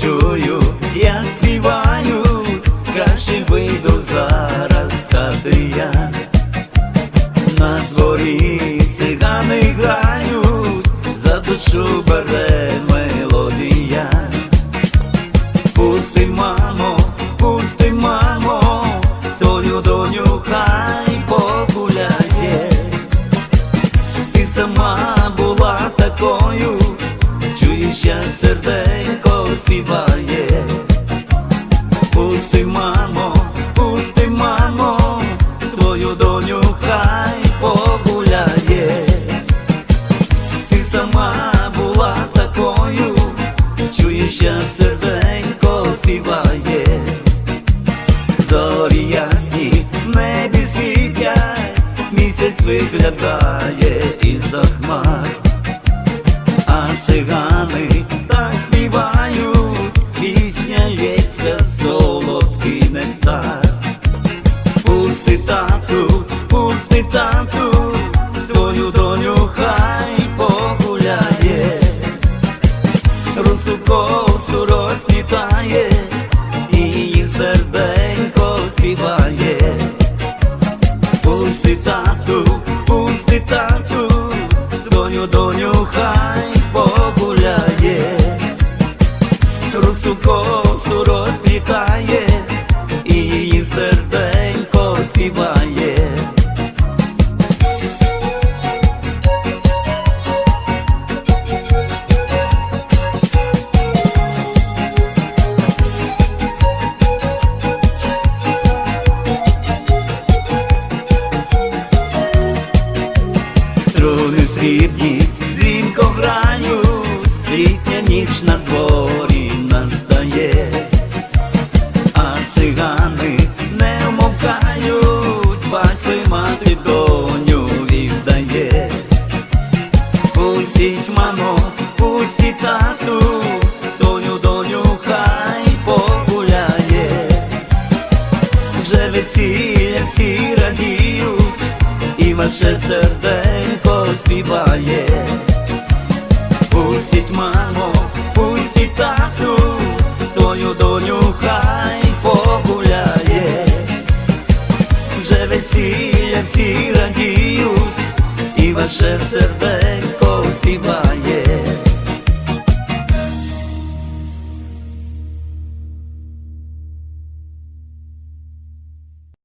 Чую, я співаю, краще вийду зараз стати я. На дворі цигани грають, за душу бере мелодія. Пусти, мамо, пусти, мамо, соню доню хай погуляє. Ти сама була такою, чуєш я сердець співає. Пусти, мамо, пусти, мамо, свою доню хай погуляє. Ти сама була такою, чуєш, як серденько співає. Зорі ясні небі світять, місяць виглядає із-за хмар. А цигани розплітає, і її серденько співає. Пусти тату, срібні дзвінко грають, літня ніч на дворі настає, а цигани не вмовкають, батько й мати доню віддає. Пустіть, мамо, пустіть тату, свою доню хай погуляє. Вже весілля всі радіють, і ваше серденько співає. Пустіть, мамо, пустіть тату, свою доню хай погуляє. Вже весілля всі радіють, і ваше серденько співає.